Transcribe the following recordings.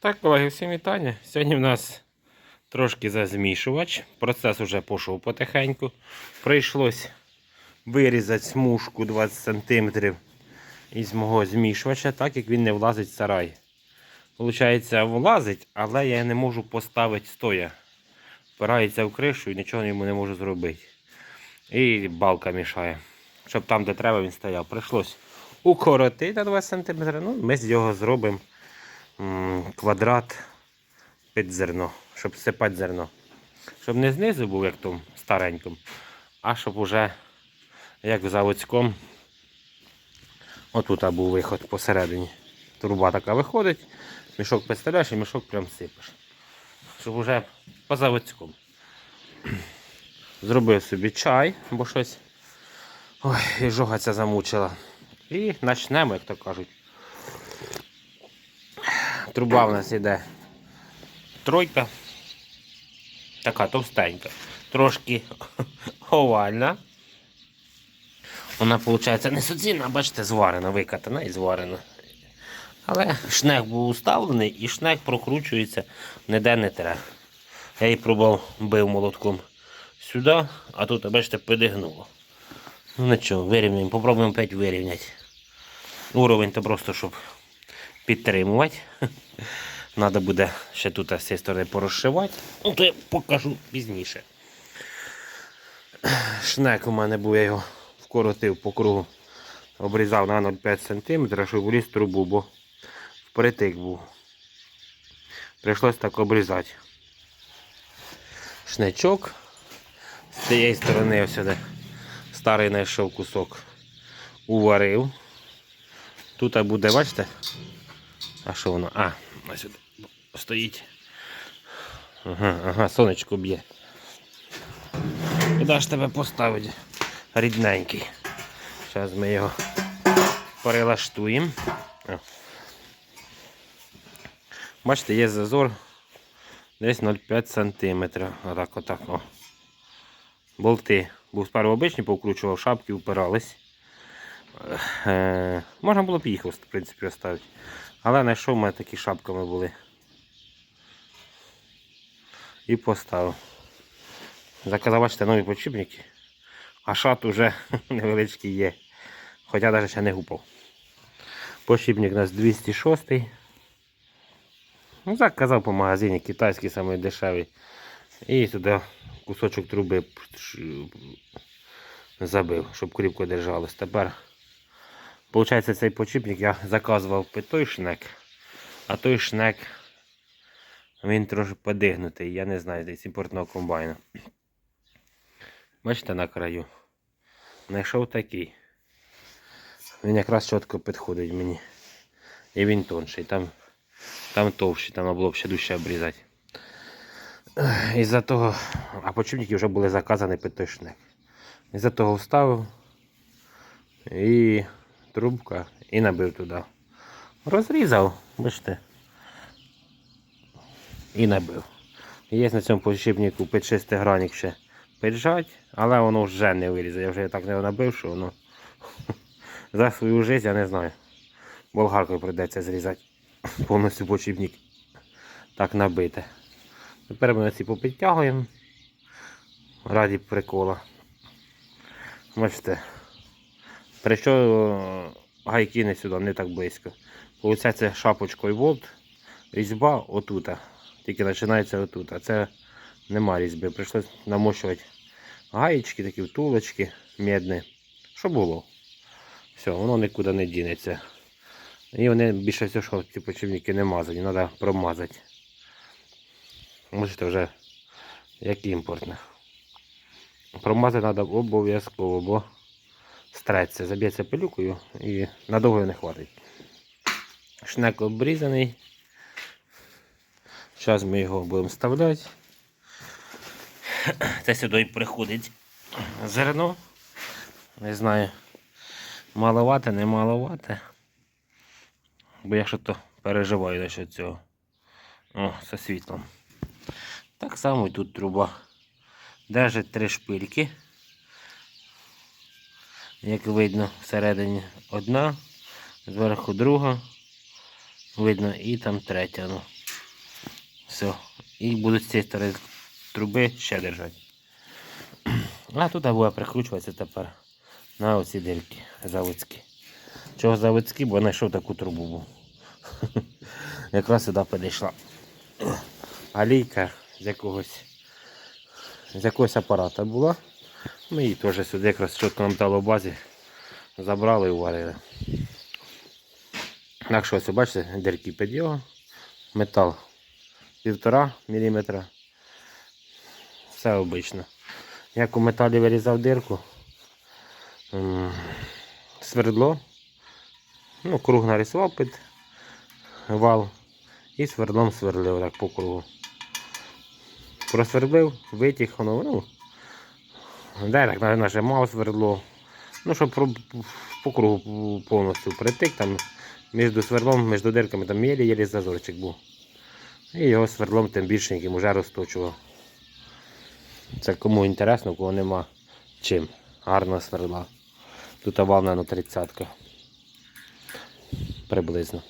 Так, колеги, всім вітання. Сьогодні в нас трошки зазмішувач. Процес уже пішов потихеньку. Прийшлось вирізати смужку 20 см із мого змішувача, так як він не влазить в сарай. Получається, влазить, але я не можу поставити стоя. Впирається в кришу і нічого йому не можу зробити. І балка мішає. Щоб там, де треба, він стояв. Прийшлось укоротити на 20 см. Ну, ми з його зробимо квадрат під зерно, щоб сипати зерно. Щоб не знизу був, як тому старенькому, а щоб уже як в заводському. Отут був виход посередині. Труба така виходить, мішок підставляєш і мішок прям сипеш. Щоб уже по заводському. Зробив собі чай, бо щось. Ой, і жога ця замучила. І почнемо, як то кажуть. Труба в нас іде тройка. Така товстенька. Трошки овальна. Вона, виходить, не суцільна, бачите, зварена, викатана і зварена. Але шнек був уставлений і шнек прокручується ніде не треба. Я її пробував, бив молотком сюди, а тут, бачите, підігнуло. Ну нічого, вирівняємо, попробуємо опять вирівняти. Уровень то просто, щоб підтримувати. Треба буде ще тут з цієї сторони порозшивати. Ну, то я покажу пізніше. Шнек у мене був, я його вкоротив по кругу. Обрізав на 0,5 см, щоб вліз трубу, бо впритик був. Прийшлось так обрізати. Шнечок. З цієї сторони ось сюди старий знайшов кусок. Уварив. Тут буде, бачите? А що воно? А, ось сюди стоїть. Ага, ага, сонечко б'є. Куди ж тебе поставити? Рідненький. Зараз ми його перелаштуємо. Бачите, є зазор десь 0,5 см. Отак, отак. О. Болти. Був спершу обичні, повкручував, шапки впирались. Е, можна було б їх, в принципі, оставити. Але знайшов у мене такі шапками були. І поставив. Заказав, бачите, нові почіпники. А шат уже невеличкий є. Хоча навіть ще не гупав. Почіпник у нас 206. Ну, заказав по магазині, китайський самий дешевий. І сюди кусочок труби забив, щоб кріпко держалось. Тепер, виходить, цей почіпник я заказував під той шнек, а той шнек він трохи подигнутий, я не знаю, десь імпортного комбайна. Бачите на краю. Знайшов такий. Він якраз чітко підходить мені. І він тонший, там, там товщий, там було б ще дужче обрізати. Із-за того, а почівники вже були заказані під той шнек. Із-за того вставив і трубка і набив туди. Розрізав, бачите. І набив. Є на цьому почіпнику під шестигранник ще піджать, але воно вже не вирізає. Я вже так не набив, що воно за свою життя я не знаю. Болгаркою прийдеться зрізати повністю почіпник. Так набите. Тепер ми ці попідтягуємо. Раді прикола. Бачите. Прийшов гайки не сюди, не так близько. Получається шапочкою болт, різьба отута. Тільки починається отут. А це нема різьби. Прийшлось намощувати гаєчки, такі втулочки медні. Що було? Все, воно нікуди не дінеться. І вони більше всього, що ці почівники не мазані, треба промазати. Можете вже як імпортне. Промазати треба обов'язково, бо стреться, заб'ється пилюкою і надовго не хватить. Шнек обрізаний. Зараз ми його будемо вставляти. Це сюди приходить зерно. Не знаю, маловате, не маловате. Бо я що то переживаю насчет цього. О, зі світлом. Так само тут труба. Держить три шпильки. Як видно, всередині одна, зверху друга. Видно і там третя. Ну. Все. І будуть з цієї труби ще держати. А тут буде прикручуватися тепер на оці дирки заводські. Чого заводські, бо знайшов таку трубу був. Якраз сюди підійшла. Алійка з якогось з якогось апарата була. Ми її теж сюди якраз чітко на металобазі забрали і уварили. Так що ось бачите, дірки під його. Метал 1,5 мм. Все обично. Як у металі вирізав дирку, свердло, ну, круг нарисував під вал і свердлом сверлив так по кругу. Просвердлив, витяг, ну, де так навіть нажимав свердло. Ну, щоб по кругу повністю притик, там між свердлом, між дирками там єлі-єлі зазорчик був. І його свердлом тим більшеньким уже розточував. Це кому інтересно, кого нема чим. Гарна сверла. Тут вал, на 30 Приблизно.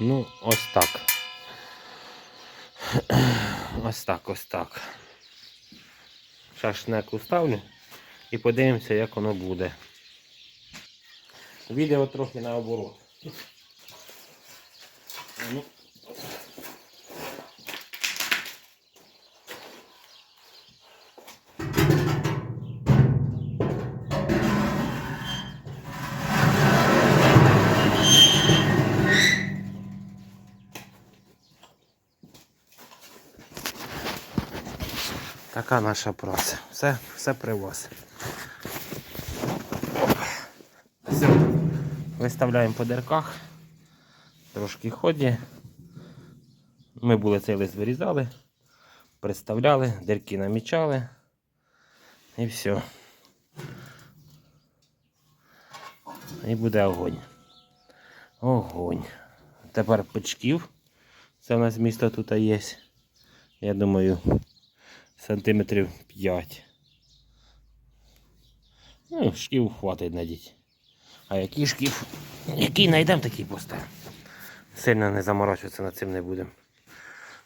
Ну, ось так. Ось так, ось так. Шашнек ставлю і подивимося, як воно буде. Відео трохи наоборот. Ну. Така наша праця. Все, все при вас. Все. Виставляємо по дирках. Трошки ході. Ми були цей лист вирізали, представляли, дирки намічали. І все. І буде огонь. Огонь. Тепер печків. Це у нас місто тут є. Я думаю, сантиметрів 5. Ну, шків хватить надіть. А який шків? Який знайдемо, такий поставимо. Сильно не заморачуватися над цим не будемо.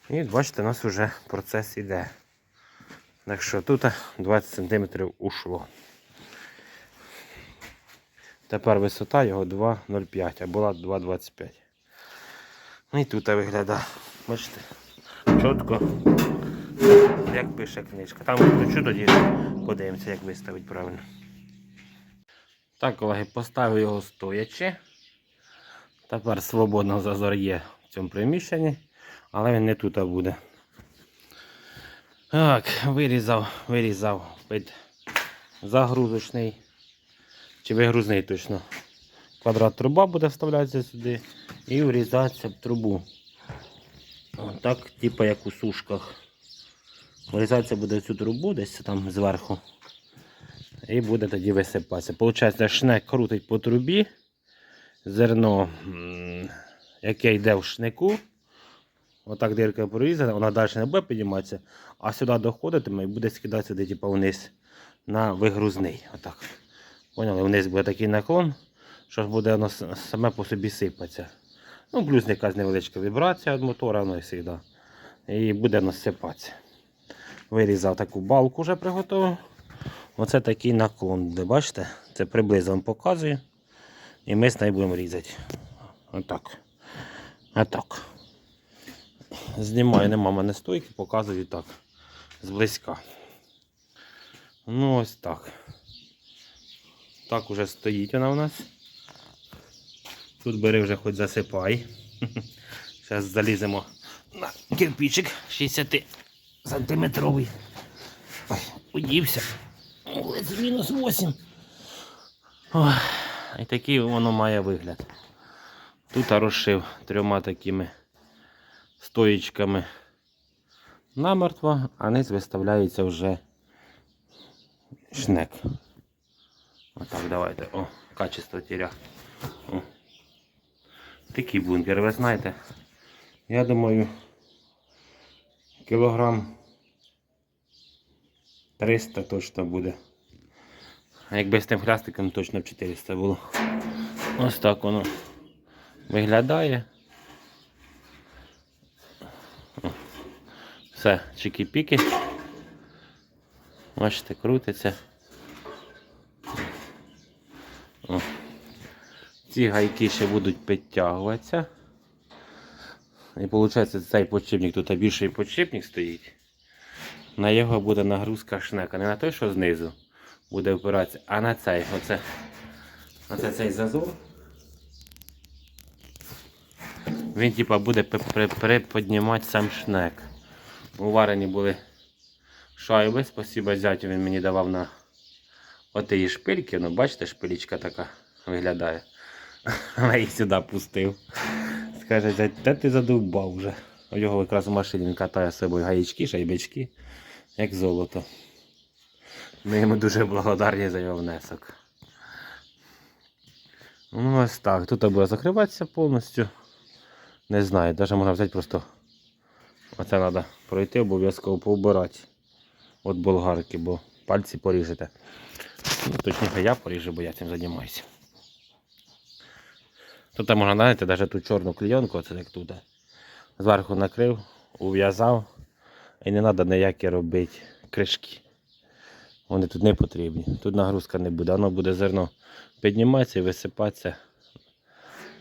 І бачите, у нас вже процес іде. Так що тут 20 см ушло. Тепер висота його 2,05, а була 2,25. Ну і тут виглядає. Бачите? Чітко. Як пише книжка. Там включу тоді подивимося, як виставити правильно. Так, колеги, поставив його стоячи. Тепер свободно зазор є в цьому приміщенні, але він не тут буде. Так, вирізав, вирізав під загрузочний. Чи вигрузний точно. Квадрат труба буде вставлятися сюди і врізатися в трубу. Отак, типу як у сушках. Врізатися буде цю трубу десь там зверху. І буде тоді висипатися. Получається, шнек крутить по трубі. Зерно, яке йде в шнику. Отак дирка прорізана, вона далі не буде підніматися, а сюди доходитиме і буде скидатися сюди, типу, вниз на вигрузний. Отак. Поняли? Вниз буде такий наклон, що буде воно саме по собі сипатися. Ну, плюс якась невеличка вібрація від мотора, воно і завжди. І буде воно сипатися. Вирізав таку балку вже приготував. Оце такий наклон, де бачите? Це приблизно вам показую. І ми з нею будемо різати. Отак. Отак. Знімаю, нема мене стойки, показую так. Зблизька. Ну ось так. Так уже стоїть вона у нас. Тут бери вже хоч засипай. Зараз заліземо на кирпичик 60 сантиметровий. Ой, удівся. Це мінус 8. Ой, і такий воно має вигляд. Тут розшив трьома такими стоїчками намертво, а низ виставляється вже шнек. Отак, давайте. О, качество тіря. О. Такий бункер, ви знаєте. Я думаю, кілограм 300 точно буде. А якби з тим хрестиком точно б 400 було. Ось так воно виглядає. Все, чики-піки. Бачите, крутиться. О. Ці гайки ще будуть підтягуватися. І виходить, цей подшипник, тут більший подшипник стоїть. На його буде нагрузка шнека. Не на той, що знизу буде опиратися, а на цей. Оце, оце цей зазор. Він типа буде приподнімати сам шнек. Уварені були шайби. Спасибо зятю він мені давав на отиї шпильки. Ну, бачите, шпилічка така виглядає. Але їх сюди пустив. Зять, де ти задовбав вже. У його якраз в машині він катає з собою гаєчки, шайбички, як золото. Ми йому дуже благодарні за його внесок. Ну ось так. Тут буде закриватися повністю. Не знаю, навіть можна взяти просто. Оце треба пройти, обов'язково поубирати від болгарки, бо пальці поріжете. Ну, точніше я поріжу, бо я цим займаюся. Тут можна знаєте, навіть ту чорну клейонку, оце як тут. Зверху накрив, ув'язав. І не треба ніякі робити кришки. Вони тут не потрібні. Тут нагрузка не буде. Воно буде зерно підніматися і висипатися.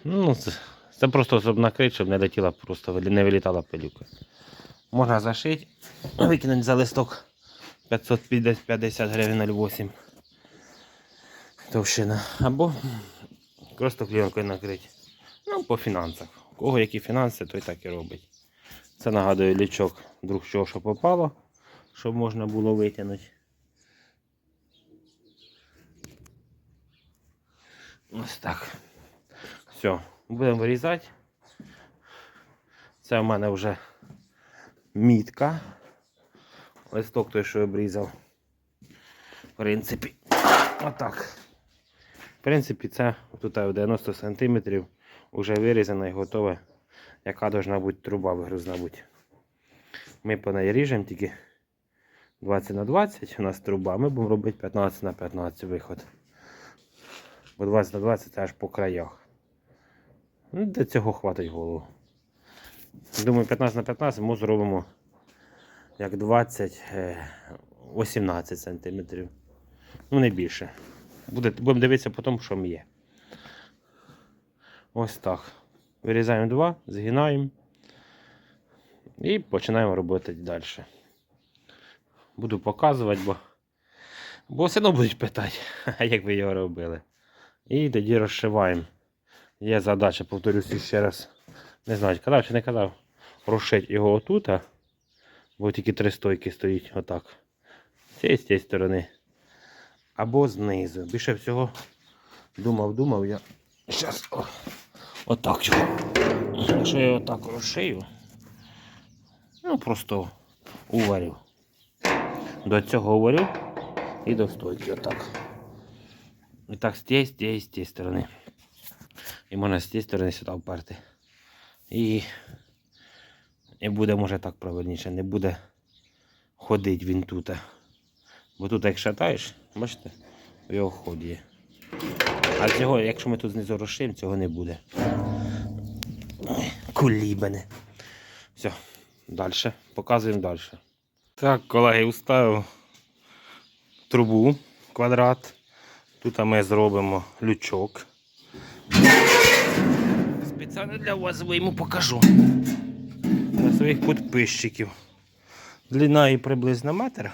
Ну, це, це просто щоб накрити, щоб не летіла, просто не вилітала пилюка. Можна зашити, викинути за листок 550 гривень 0,8 товщина. Або просто клієнкою накрити. Ну, по фінансах. У кого які фінанси, той так і робить. Це нагадує лічок друг чого, що попало, щоб можна було витягнути. Ось так. Все, будемо вирізати. Це в мене вже мітка. Листок той, що обрізав. В принципі, отак. В принципі, це тут 90 см вже вирізано і готове, яка должна бути труба вигрузна бути. Ми по неї ріжемо тільки 20 на 20 у нас труба, ми будемо робити 15 на 15 виход. Бо 20 на 20 це аж по краях. Ну, Для цього хватить голову. Думаю, 15 на 15 ми зробимо як 20, е, 18 см. Ну, не більше. Буде, будемо дивитися по тому, що є. Ось так. Вирізаємо два, згинаємо і починаємо робити далі. Буду показувати, бо, бо все одно будуть питати, як ви його робили. І тоді розшиваємо. Є задача, повторюся ще раз. Не знаю, казав чи не казав, розшити його отут, бо тільки три стойки стоїть отак. З цієї з цієї сторони. Або знизу. Більше всього думав, думав я. Зараз отак його. Якщо я його так розшию, ну просто уварю. До цього уварю і до стойки отак. І так з тієї, з тієї, з тієї сторони. І можна з тієї сторони сюди вперти. І, і буде, може так правильніше, не буде ходити він тут. Бо тут як шатаєш, бачите, в його ход є. А цього, якщо ми тут знизу розшиємо, цього не буде. Кулібане. Все, далі. Показуємо далі. Так, колеги, уставив трубу квадрат. Тут ми зробимо лючок. Спеціально для вас вийму покажу. Для своїх підписчиків. Длина її приблизно метр.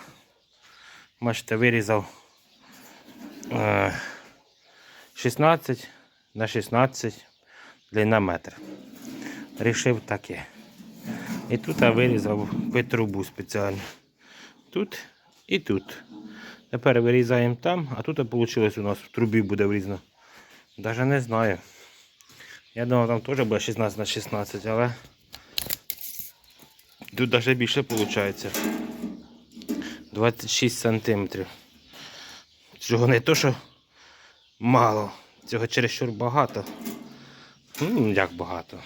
Бачите, вирізав 16 на 16 длина метр. Рішив таке. І тут я вирізав під трубу спеціально. Тут і тут. Тепер вирізаємо там, а тут вийшло у нас в трубі буде врізано. Навіть не знаю. Я думав, там теж буде 16 на 16, але тут навіть більше виходить. 26 сантиметрів. Цього не то, що мало, цього чересчур багато. Ну, як багато.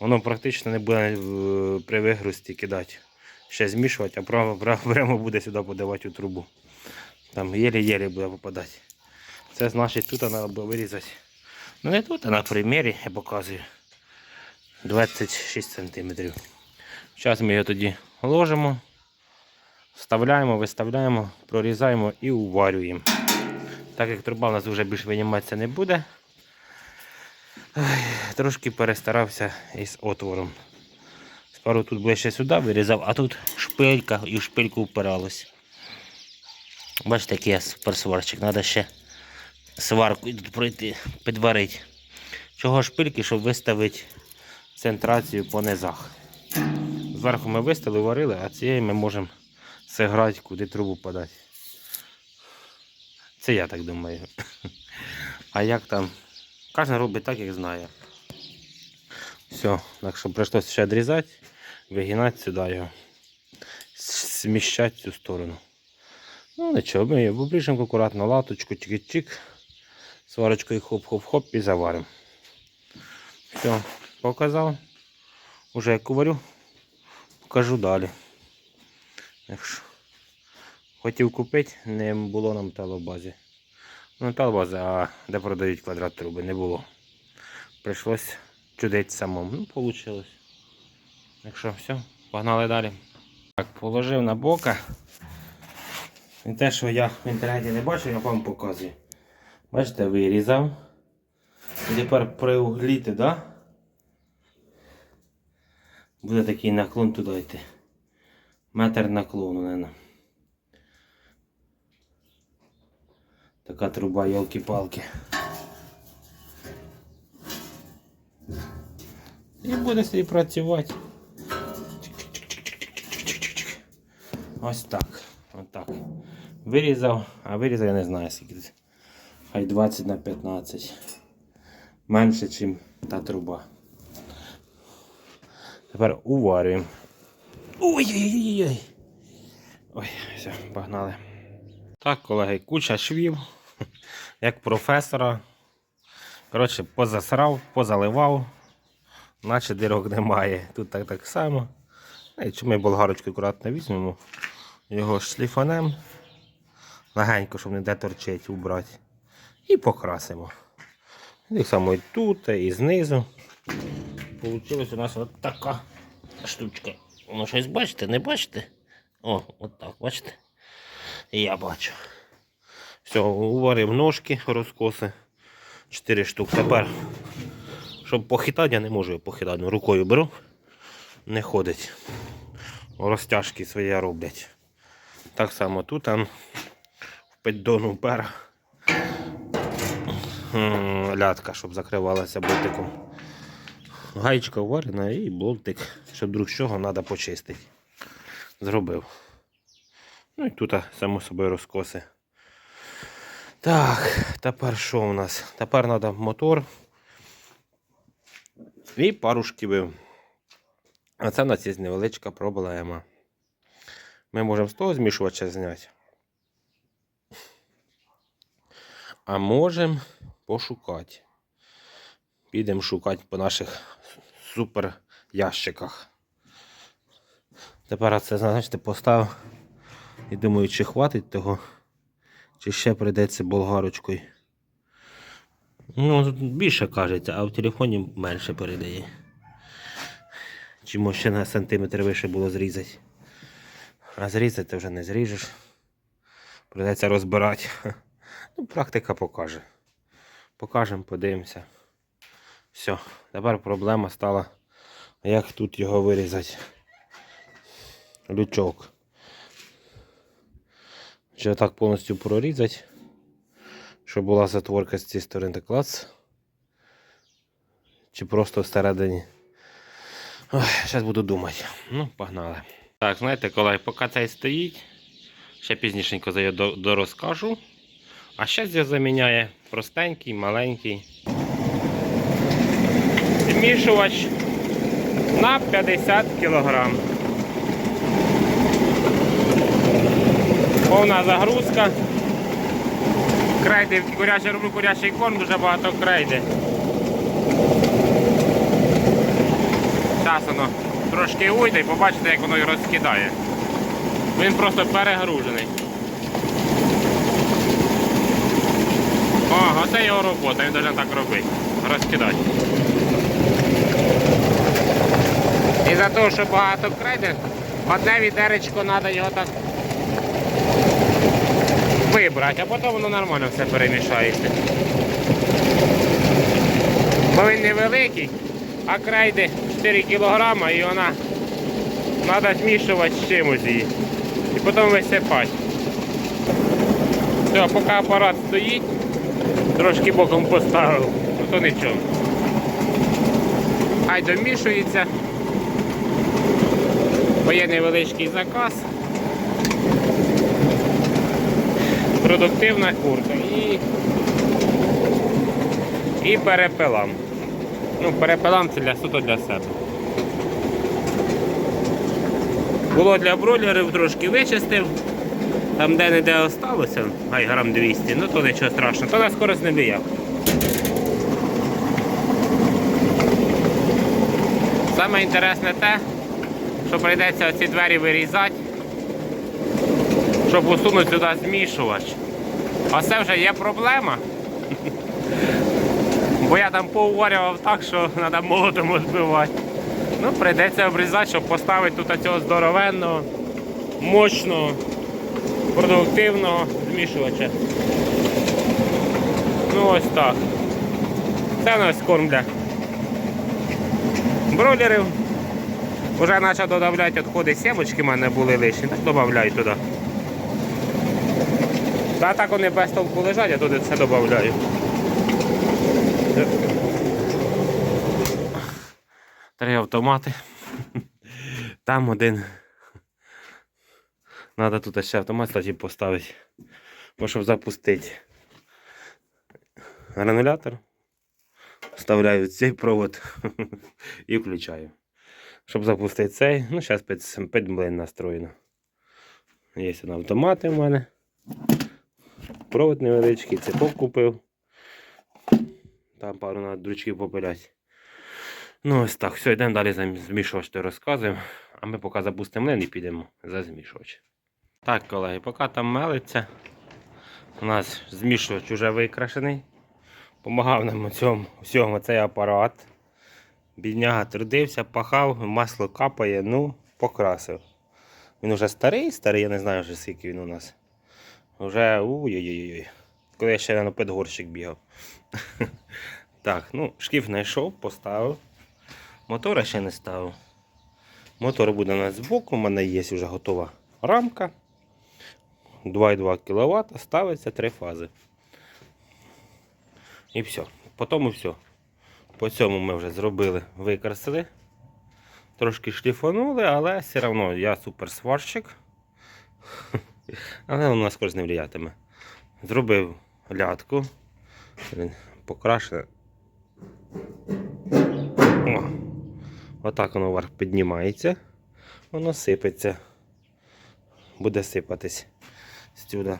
Воно практично не буде е, при вигрузці кидати. Ще змішувати, а прямо, прямо- буде сюди подавати у трубу. Там єлі-єлі буде попадати. Це значить тут треба було вирізати. Ну не тут, а на примірі я показую. 26 см. Зараз ми його тоді ложимо, вставляємо, виставляємо, прорізаємо і уварюємо. Так як труба у нас вже більш виніматися не буде, трошки перестарався із отвором. Пару тут ближче сюди вирізав, а тут шпилька і в шпильку впиралось. Бачите, який я суперсварчик. Треба ще сварку тут пройти, підварити. Чого шпильки, щоб виставити центрацію по низах. Зверху ми виставили, варили, а цією ми можемо зіграти, куди трубу подати. Це я так думаю. А як там? Кожен робить так, як знає. Все, так що прийшлося ще відрізати, вигинати сюди його. Сміщати цю сторону. Ну нічого, ми його обріжемо акуратно, латочку, чик-чик. Сварочкою хоп-хоп-хоп і заваримо. Все, показав. Уже як варю, покажу далі. Якщо хотів купити, не було нам талобази. Ну, талбази, а де продають квадрат труби, не було. Прийшлось чудить самому. Ну, вийшло. Якщо все, погнали далі. Так, положив на бока. І те, що я в інтернеті не бачив, я вам показую. Бачите, вирізав. І тепер при углі туди буде такий наклон туди йти. Метр наклону, наверное. Така труба, йолки-палки. І буде собі працювати. Ось так. Ось так. Вирізав, а вирізав я не знаю скільки. Хай 20 на 15. Менше, ніж та труба. Тепер уварюємо. Ой-ой-ой-ой. Все, погнали. Так, колеги, куча швів, як професора. Коротше, позасрав, позаливав, наче дирок немає. Тут так так само. Чи ми болгарочку акуратно візьмемо, його шліфанем, легенько, щоб не де торчить, убрати. І покрасимо. Так само і тут, і знизу. Получилась у нас от така штучка. Воно щось бачите, не бачите? О, от так, бачите? Я бачу. Все, уварив ножки, розкоси. 4 штук. Тепер, щоб похитати, я не можу його похитати. Ну, Рукою беру, не ходить. Розтяжки свої роблять. Так само тут там в піддону пера. Лятка, щоб закривалася болтиком. Гаєчка варена і болтик, щоб друг чого треба почистити. Зробив. Ну і тут, само собою, розкоси. Так, тепер що у нас? Тепер треба мотор і пару шківів. А це в нас є невеличка проблема. Ми можемо з того змішувача зняти. А можемо пошукати. Підемо шукати по наших супер ящиках. Тепер це, знаєте, поставив і думаю, чи хватить того, чи ще прийдеться болгарочкою. Ну, більше кажеться, а в телефоні менше передає. Чому ще на сантиметр вище було зрізати. А зрізати вже не зріжеш. Придеться розбирати. Ну, практика покаже. Покажемо, подивимося. Все, тепер проблема стала, як тут його вирізати. Лючок. Чи так повністю прорізати, щоб була затворка з цієї сторони клац. Чи просто всередині. Зараз буду думати. Ну, погнали. Так, знаєте, колеги, поки цей стоїть, ще пізнішенько за його дорозкажу. А ще його заміняє простенький, маленький змішувач на 50 кг. Повна загрузка. Крейди, курячий роблю курячий корм, дуже багато крейди. Зараз воно трошки уйде і побачите, як воно і розкидає. Він просто перегружений. О, оце його робота, він дуже так робить. Розкидати. І за те, що багато крейди, Одне відеречко треба його так вибрати, а потім воно нормально все перемішається. Бо він невеликий, а крейди 4 кг і вона треба змішувати з чимось її. І потім висипати. Все, поки апарат стоїть, трошки боком поставив, ну то нічого. Хай домішується. Бо є невеличкий заказ. Продуктивна курка і, і перепелам. Ну, перепелам це для суто для себе. Було для бройлерів, трошки вичистив. Там де не де осталося, ай грам 200, ну то нічого страшного, то на скорость не бія. Саме інтересне те, що прийдеться ці двері вирізати, щоб усунути сюди змішувач. А це вже є проблема. Бо я там поуварював так, що треба молотом збивати. Ну, прийдеться обрізати, щоб поставити тут цього здоровенного, мощного, продуктивного змішувача. Ну ось так. Це у нас корм для бройлерів. Уже почав додавати відходи сімочки в мене були лишні, так додаю туди. Та так вони без толку лежать, я туди все додаю. Три автомати. Там один. Треба тут ще автомат кстати, поставити. Бо щоб запустити гранулятор. Вставляю цей провод і включаю. Щоб запустити цей, ну зараз під, під млин настроєно. Є автомати в мене. Провод невеличкий, цепок купив. Там пару на дрючків попилять. Ну ось так, все, йдемо далі за змішувач розказуємо. А ми поки запустимо млин і підемо за змішувач. Так, колеги, поки там мелиться, у нас змішувач вже викрашений. Помагав нам у цьому всьому цей апарат. Бідняга трудився, пахав, масло капає, ну, покрасив. Він уже старий, старий, я не знаю вже скільки він у нас. Уже ой-ой-ой. Коли я ще на підгорщик бігав. так, ну, шкіф знайшов, поставив. Мотора ще не ставив. Мотор буде у нас збоку, у мене є вже готова рамка. 2,2 кВт, ставиться три фази. І все. Потім і все. По цьому ми вже зробили, викрасили. Трошки шліфанули, але все одно я супер сварщик. Але воно на скорость не влиятиме. Зробив лятку. Покрашене. О. Отак воно вверх піднімається. Воно сипеться. Буде сипатись сюди.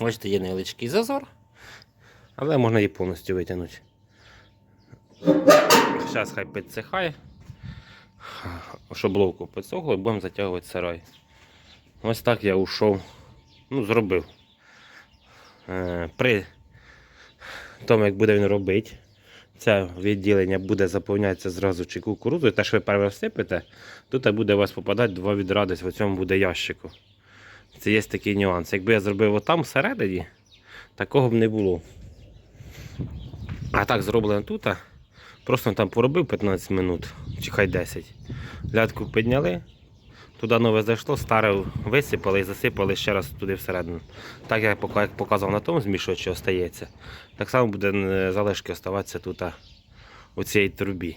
Бачите, є невеличкий зазор, але можна її повністю витягнути. Зараз хай підсихає. Щоб ловко підсохло, і будемо затягувати сарай. Ось так я ушов. Ну, зробив. Е, при тому, як буде він робити, це відділення буде заповнятися зразу чи кукурудзою. Що ви перше всипите, тут буде у вас попадати два відра десь в цьому буде ящику. Це є такий нюанс. Якби я зробив отам всередині, такого б не було. А так зроблено тут. Просто там поробив 15 минут, чи хай 10. Лятку підняли, туди нове зайшло, старе висипали і засипали ще раз туди всередину. Так як як на тому змішувачі остається, так само буде е, залишки оставатися тут у цій трубі.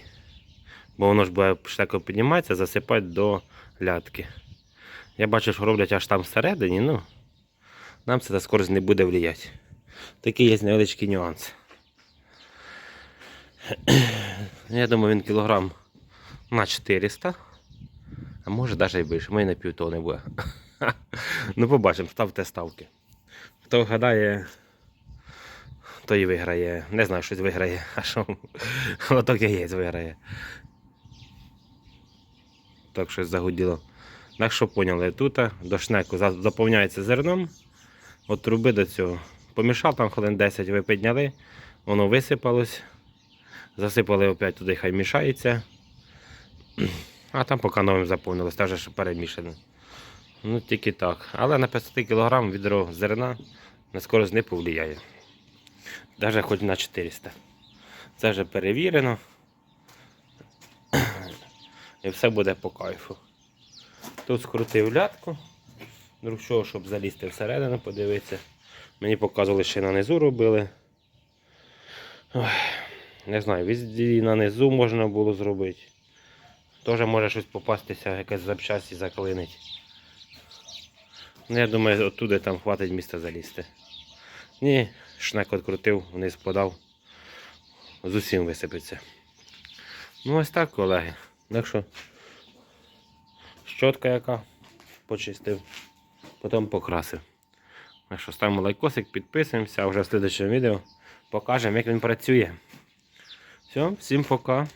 Бо воно ж буде штеко підніматися, засипати до лятки. Я бачу, що роблять аж там всередині, ну нам це на скорость не буде влияти. Такий є невеличкий нюанс. Я думаю, він кілограм на 400. А може навіть і більше, може і на півтони буде. ну побачимо, ставте ставки. Хто вгадає, той і виграє. Не знаю, щось виграє, а що лоток яєць виграє. Так щось загуділо. Так що поняли, тут до шнеку за- заповняється зерном. От труби до цього. Помішав там хвилин 10, ви підняли, воно висипалось. Засипали опять туди, хай мішається. А там поки новим заповнилось, теж ж перемішане. Ну тільки так. Але на 500 кг відро зерна на скорость не повлияє. Навіть хоч на 400. Це вже перевірено. І все буде по кайфу. Тут скрутив лятку. Друг щоб залізти всередину, подивитися. Мені показували, що на низу робили. Ой, не знаю, везде на низу можна було зробити. Теж може щось попастися, якась запчасть і заклинить. Ну, я думаю, оттуда там хватить місця залізти. Ні, шнек відкрутив, вниз подав. З усім висипеться. Ну ось так, колеги. Так що, щотка яка почистив, потім покрасив. Так що ставимо лайкосик, підписуємося, а вже в слідчому відео покажемо, як він працює. Все, всім пока.